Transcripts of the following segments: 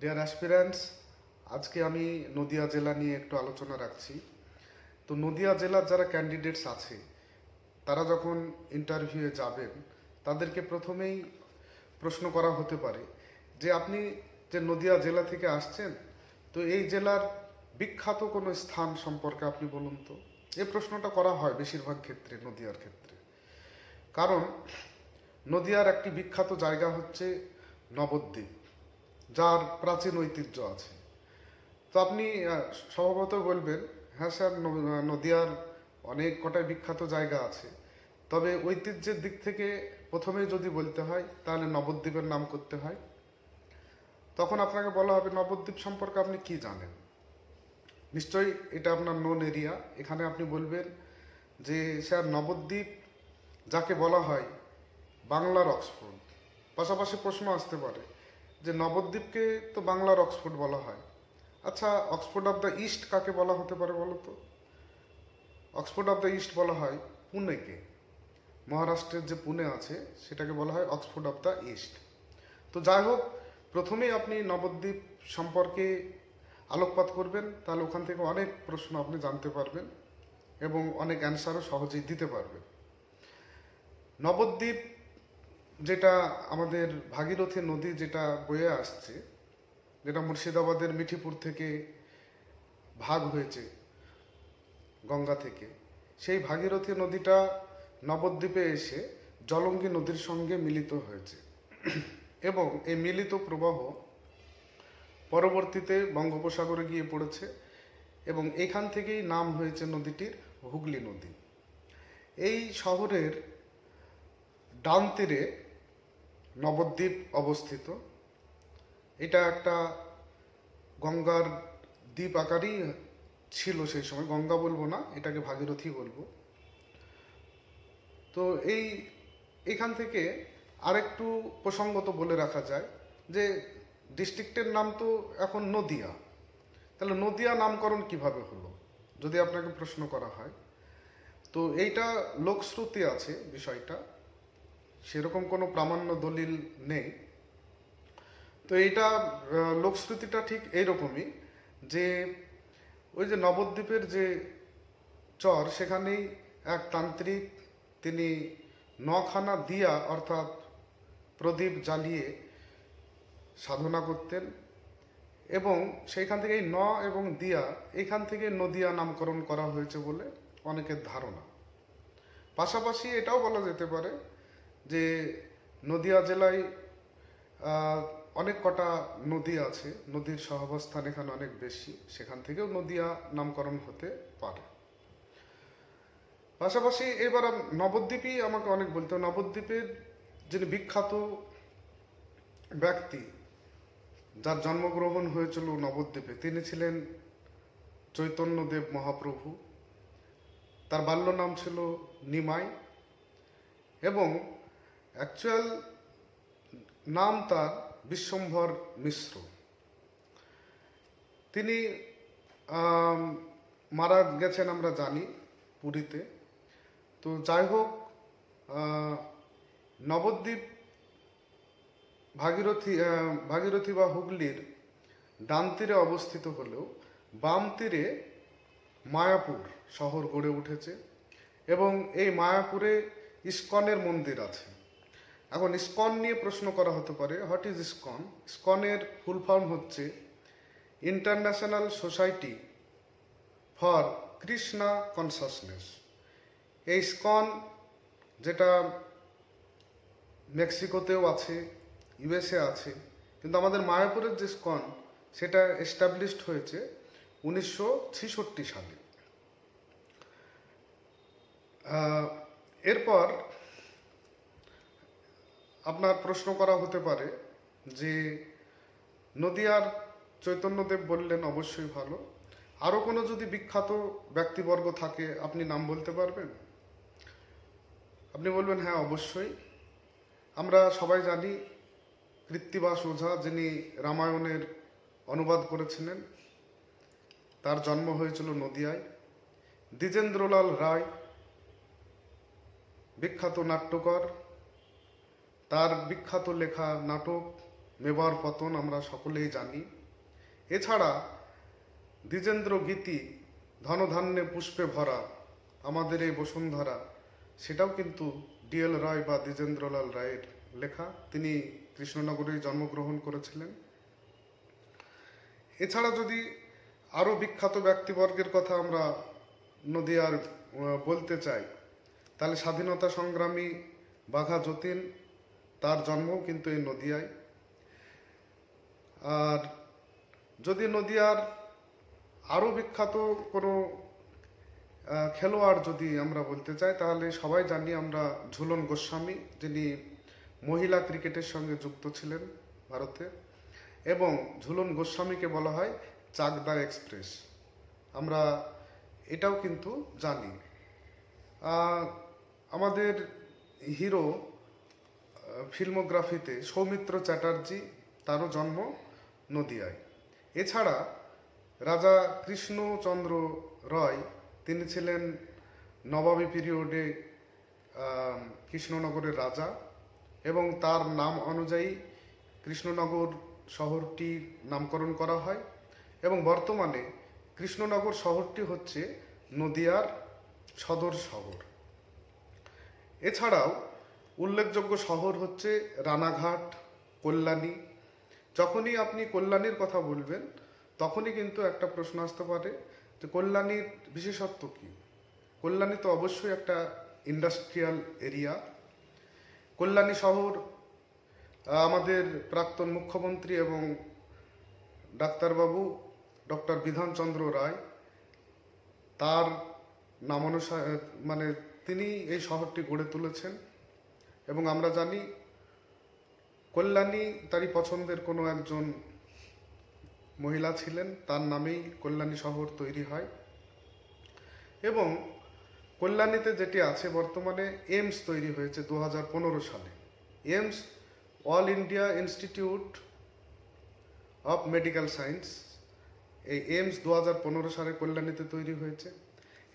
Deer aspirants আজকে আমি নদিয়া জেলা নিয়ে একটু আলোচনা রাখছি। তো নদিয়া জেলার যারা ক্যান্ডিডেটস আছে, তারা যখন ইন্টারভিউয়ে যাবেন, তাদেরকে প্রথমেই প্রশ্ন করা হতে পারে যে আপনি যে নদিয়া জেলা থেকে আসছেন, তো এই জেলার বিখ্যাত কোনো স্থান সম্পর্কে আপনি বলুন তো। এই প্রশ্নটা করা হয় বেশিরভাগ ক্ষেত্রে, নদিয়ার ক্ষেত্রে। কারণ নদিয়ার একটি বিখ্যাত জায়গা হচ্ছে নবদ্বীপ। যার প্রাচীন ঐতিহ্য আছে। তো আপনি স্বভাবত বলবেন হ্যাঁ স্যার নদিয়ার অনেক কটাই বিখ্যাত জায়গা আছে। তবে ঐতিহ্যের দিক থেকে প্রথমেই যদি বলতে হয়, তাহলে নবদ্বীপের নাম করতে হয়। তখন আপনাকে বলা হবে, নবদ্বীপ সম্পর্কে আপনি কি জানেন? নিশ্চয়ই এটা আপনার নোন এরিয়া এখানে আপনি বলবেন যে, স্যার, নবদ্বীপ যাকে বলা হয় বাংলার অক্সফোর্ড। পাশাপাশি প্রশ্ন আসতে পারে যে নবদ্বীপকে তো বাংলার অক্সফোর্ড বলা হয়। আচ্ছা অক্সফোর্ড অফ দ্য ইস্ট কাকে বলা হতে পারে বলো তো অক্সফোর্ড অফ দ্য ইস্ট বলা হয় পুনেকে। মহারাষ্ট্রের যে পুনে আছে, সেটাকে বলা হয় অক্সফোর্ড অফ দ্য ইস্ট। তো যাই হোক, প্রথমেই আপনি নবদ্বীপ সম্পর্কে আলোকপাত করবেন, তাহলে ওখান থেকে অনেক প্রশ্ন আপনি জানতে পারবেন এবং অনেক অ্যান্সারও সহজেই দিতে পারবেন। নবদ্বীপ যেটা আমাদের ভাগীরথী নদী যেটা বয়ে আসছে, যেটা মুর্শিদাবাদের মিঠিপুর থেকে ভাগ হয়েছে, গঙ্গা থেকে, সেই ভাগীরথী নদীটা নবদ্বীপে এসে জলঙ্গি নদীর সঙ্গে মিলিত হয়েছে। এবং এই মিলিত প্রবাহ পরবর্তীতে বঙ্গোপসাগরে গিয়ে পড়েছে এবং এখান থেকেই নাম হয়েছে নদীটির হুগলি নদী। এই শহরের ডান তীরে নবদ্বীপ অবস্থিত। এটা একটা গঙ্গার দ্বীপ আকারই ছিল সেই সময়। গঙ্গা বলব না, এটাকে ভাগীরথী বলব। তো এই, এখান থেকে আরেকটু প্রসঙ্গত বলে রাখা যায় যে ডিস্ট্রিক্টের নাম তো এখন নদিয়া। তাহলে নদিয়া নামকরণ কীভাবে হলো, যদি আপনাকে প্রশ্ন করা হয়? তো এইটা লোকশ্রুতি আছে বিষয়টা। সেরকম কোনো প্রামাণ্য দলিল নেই। তো এইটা লোকশ্রুতিটা ঠিক এইরকমই যে ওই যে নবদ্বীপের যে চর, সেখানেই এক তান্ত্রিক তিনি নখানা দিয়া অর্থাৎ প্রদীপ জ্বালিয়ে সাধনা করতেন এবং সেইখান থেকে এই ন এবং দিয়া এখান থেকে নদিয়া নামকরণ করা হয়েছে বলে অনেকের ধারণা। পাশাপাশি এটাও বলা যেতে পারে যে নদিয়া জেলায় অনেক কটা নদী আছে। নদীর সহাবস্থান এখানে অনেক বেশি। সেখান থেকেও নদিয়া নামকরণ হতে পারে। পাশাপাশি এবার নবদ্বীপই আমাকে অনেক বলতে নবদ্বীপের যিনি বিখ্যাত ব্যক্তি, যার জন্মগ্রহণ হয়েছিল নবদ্বীপে, তিনি ছিলেন চৈতন্যদেব মহাপ্রভু। তার বাল্য নাম ছিল নিমাই। এবং অ্যাকচুয়াল নাম তার বিশ্বম্ভর মিশ্র। তিনি মারা গেছেন আমরা জানি পুরীতে। তো যাই হোক নবদ্বীপ ভাগীরথী ভাগীরথী বা হুগলির ডান তীরে অবস্থিত হলেও বাম তীরে মায়াপুর শহর গড়ে উঠেছে এবং এই মায়াপুরে ইস্কনের মন্দির আছে। এখন স্কন নিয়ে প্রশ্ন করা হতে পারে, হোয়াট ইজ স্কন? স্কনের ফুল ফর্ম হচ্ছে International Society for Krishna Consciousness. এই স্কন যেটা মেক্সিকোতেও আছে, ইউএসএ আছে, কিন্তু আমাদের মায়াপুরের যে স্কন, সেটা এস্টাবলিশড হয়েছে উনিশশো সালে। এরপর আপনার প্রশ্ন করা হতে পারে যে নদিয়ার চৈতন্যদেব বললেন অবশ্যই ভালো। আরও কোনো যদি বিখ্যাত ব্যক্তিবর্গ থাকে, আপনি নাম বলতে পারবেন? আপনি বলবেন হ্যাঁ অবশ্যই। আমরা সবাই জানি কৃত্তিবাস ওঝা যিনি রামায়ণের অনুবাদ করেছিলেন। তার জন্ম হয়েছিল নদিয়ায়। দ্বিজেন্দ্রলাল রায়, বিখ্যাত নাট্যকর। তার বিখ্যাত লেখা নাটক মেবার পতন আমরা সকলেই জানি। এছাড়া দ্বিজেন্দ্র গীতি ধনধান্যে পুষ্পে ভরা আমাদের এই বসুন্ধরা, সেটাও কিন্তু ডিএল রায় বা দ্বিজেন্দ্রলাল রায়ের লেখা। তিনি কৃষ্ণনগরেই জন্মগ্রহণ করেছিলেন। এছাড়া যদি আরও বিখ্যাত ব্যক্তিবর্গের কথা আমরা নদিয়ার বলতে চাই, তাহলে স্বাধীনতা সংগ্রামী বাঘা যতীন তার জন্মও কিন্তু এই নদিয়ায়। আর যদি নদিয়ার আরও বিখ্যাত কোনো খেলোয়াড় যদি আমরা বলতে চাই, তাহলে সবাই জানি আমরা ঝুলন গোস্বামী, যিনি মহিলা ক্রিকেটের সঙ্গে যুক্ত ছিলেন ভারতে। এবং ঝুলন গোস্বামীকে বলা হয় চাকদা এক্সপ্রেস। আমরা এটাও কিন্তু জানি। আমাদের হিরো ফিল্মোগ্রাফিতে সৌমিত্র চ্যাটার্জি, তারও জন্ম নদিয়ায়। এছাড়া রাজা কৃষ্ণচন্দ্র রয়, তিনি ছিলেন নবাবী পিরিয়ডে কৃষ্ণনগরের রাজা এবং তার নাম অনুযায়ী কৃষ্ণনগর শহরটির নামকরণ করা হয় এবং বর্তমানে কৃষ্ণনগর শহরটি হচ্ছে নদিয়ার সদর শহর। এছাড়াও উল্লেখযোগ্য শহর হচ্ছে রানাঘাট, কল্যাণী। যখনই আপনি কল্যাণীর কথা বলবেন, তখনই কিন্তু একটা প্রশ্ন আসতে পারে যে কল্যাণীর বিশেষত্ব কি? কল্যাণী তো অবশ্যই একটা ইন্ডাস্ট্রিয়াল এরিয়া। কল্যাণী শহর আমাদের প্রাক্তন মুখ্যমন্ত্রী এবং ডাক্তারবাবু ডক্টর বিধানচন্দ্র রায়, তার নামানুসারে মানে তিনি এই শহরটি গড়ে তুলেছেন। এবং আমরা জানি কল্যাণী তারই পছন্দের কোনো একজন মহিলা ছিলেন, তার নামেই কল্যাণী শহর তৈরি হয়। এবং কল্যাণীতে যেটি আছে বর্তমানে এইমস তৈরি হয়েছে দু হাজার পনেরো সালে। AIIMS All India Institute of Medical Science, এই এইমস দু সালে কল্যাণীতে তৈরি হয়েছে।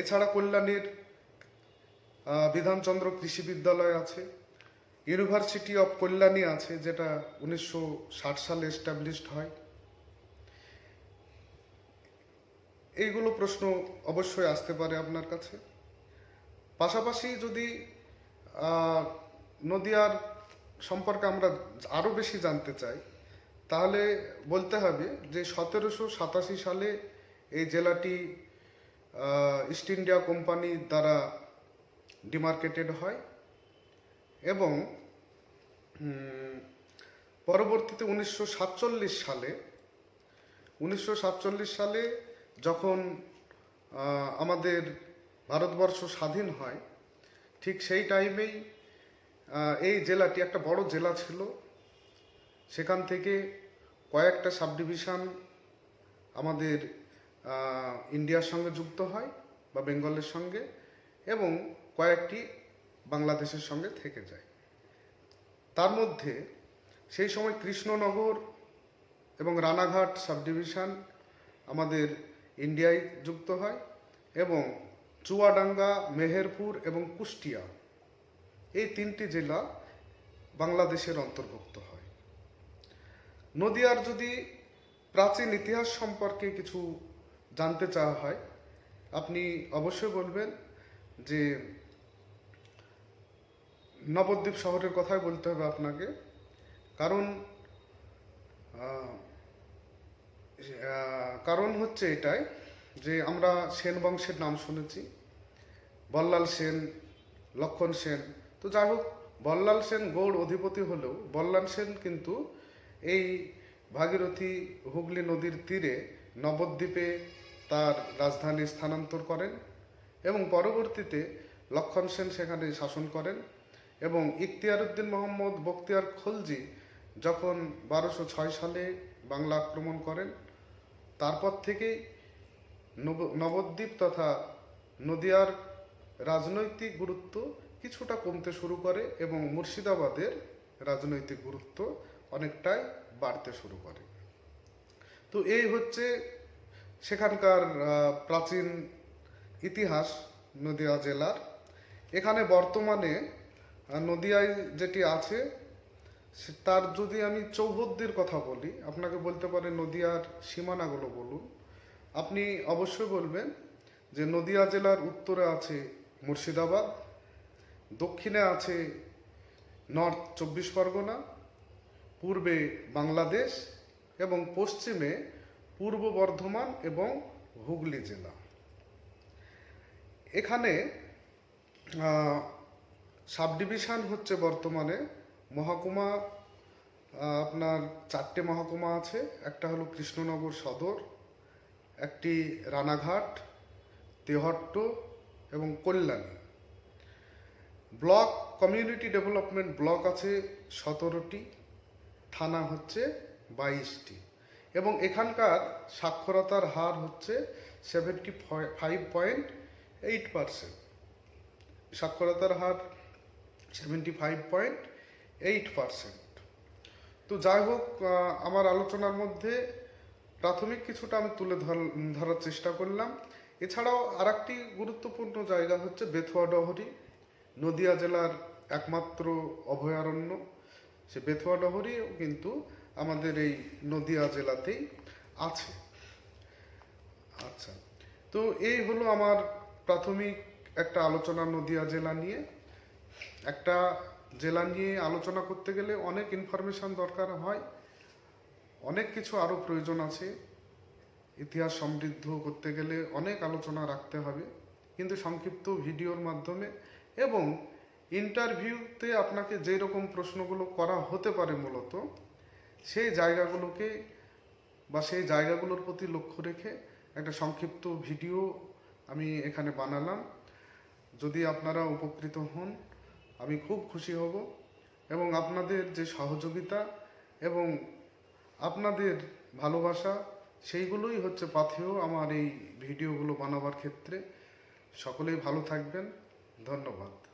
এছাড়া কল্যাণীর বিধানচন্দ্র কৃষি বিদ্যালয় আছে। ইউনিভার্সিটি অফ কল্যাণী আছে, যেটা উনিশশো ষাট সালে এস্টাবলিশড হয়। এইগুলো প্রশ্ন অবশ্যই আসতে পারে আপনার কাছে। পাশাপাশি যদি নদিয়ার সম্পর্কে আমরা আরও বেশি জানতে চাই, তাহলে বলতে হবে যে সতেরোশো সাতাশি সালে এই জেলাটি ইস্ট ইন্ডিয়া কোম্পানি দ্বারা ডিমার্কেটেড হয়। এবং পরবর্তীতে উনিশশো সাতচল্লিশ সালে, উনিশশো সাতচল্লিশ সালে যখন আমাদের ভারতবর্ষ স্বাধীন হয়, ঠিক সেই টাইমেই এই জেলাটি একটা বড় জেলা ছিল। সেখান থেকে কয়েকটা সাব ডিভিশন আমাদের ইন্ডিয়ার সঙ্গে যুক্ত হয় বা বেঙ্গলের সঙ্গে এবং কয়েকটি বাংলাদেশের সঙ্গে থেকে যায়। তার মধ্যে সেই সময় কৃষ্ণনগর এবং রানাঘাট সাব ডিভিশন আমাদের ইন্ডিয়ায় যুক্ত হয় এবং চুয়াডাঙ্গা, মেহেরপুর এবং কুষ্টিয়া এই তিনটি জেলা বাংলাদেশের অন্তর্ভুক্ত হয়। নদিয়ার যদি প্রাচীন ইতিহাস সম্পর্কে কিছু জানতে চাওয়া হয়, আপনি অবশ্যই বলবেন যে নবদ্বীপ শহরের কথাই বলতে হবে আপনাকে। কারণ কারণ হচ্ছে এটাই যে আমরা সেন বংশের নাম শুনেছি। বল্লাল সেন, লক্ষণ সেন। তো যাই হোক, বল্লাল সেন গৌড় অধিপতি হলেও বল্লাল সেন কিন্তু এই ভাগীরথী হুগলি নদীর তীরে নবদ্বীপে তার রাজধানী স্থানান্তর করেন এবং পরবর্তীতে লক্ষণ সেন সেখানে শাসন করেন। এবং ইখতিয়ার উদ্দিন মোহাম্মদ বখতিয়ার খলজি যখন বারোশো ছয় সালে বাংলা আক্রমণ করেন, তারপর থেকেই নব- নবদ্বীপ তথা নদিয়ার রাজনৈতিক গুরুত্ব কিছুটা কমতে শুরু করে এবং মুর্শিদাবাদের রাজনৈতিক গুরুত্ব অনেকটাই বাড়তে শুরু করে। তো এই হচ্ছে সেখানকার প্রাচীন ইতিহাস নদিয়া জেলার। এখানে বর্তমানে নদিয়ায় যেটি আছে তার যদি আমি চৌহদ্দির কথা বলি, আপনাকে বলতে পারে নদিয়ার সীমানাগুলো বলুন। আপনি অবশ্যই বলবেন যে নদিয়া জেলার উত্তরে আছে মুর্শিদাবাদ, দক্ষিণে আছে নর্থ চব্বিশ পরগনা, পূর্বে বাংলাদেশ এবং পশ্চিমে পূর্ব বর্ধমান এবং হুগলি জেলা। এখানে সাব ডিভিশন হচ্ছে বর্তমানে মহকুমা আপনার চারটে মহকুমা আছে। একটা হলো কৃষ্ণনগর সদর, একটি রানাঘাট, তেহট্ট এবং Kalyani. Block, community development block আছে সতেরোটি, থানা হচ্ছে বাইশটি। এবং এখানকার সাক্ষরতার হার হচ্ছে seventy five point eight percent সাক্ষরতার হার seventy five point eight percent. তো যাই হোক আমার আলোচনার মধ্যে প্রাথমিক কিছুটা আমি তুলে ধর- ধরার চেষ্টা করলাম। এছাড়াও আরেকটি গুরুত্বপূর্ণ জায়গা হচ্ছে বেথুয়া ডহরি। নদিয়া জেলার একমাত্র অভয়ারণ্য। সে বেথুয়া ডহরিও কিন্তু আমাদের এই নদিয়া জেলাতেই আছে। আচ্ছা তো এই হলো আমার প্রাথমিক একটা আলোচনা নদিয়া জেলা নিয়ে। একটা জেলা নিয়ে আলোচনা করতে গেলে অনেক ইনফরমেশন দরকার হয়, অনেক কিছু আরও প্রয়োজন আছে। ইতিহাস সমৃদ্ধ করতে গেলে অনেক আলোচনা রাখতে হবে, কিন্তু সংক্ষিপ্ত ভিডিওর মাধ্যমে এবং ইন্টারভিউতে আপনাকে যেই রকম প্রশ্নগুলো করা হতে পারে মূলত, সেই জায়গাগুলোকে বা সেই জায়গাগুলোর প্রতি লক্ষ্য রেখে একটা সংক্ষিপ্ত ভিডিও আমি এখানে বানালাম। যদি আপনারা উপকৃত হন আমি খুব খুশি হব এবং আপনাদের যে সহযোগিতা এবং আপনাদের ভালোবাসা, সেইগুলোই হচ্ছে পাথেয় আমার এই ভিডিওগুলো বানাবার ক্ষেত্রে। সকলেই ভালো থাকবেন। ধন্যবাদ।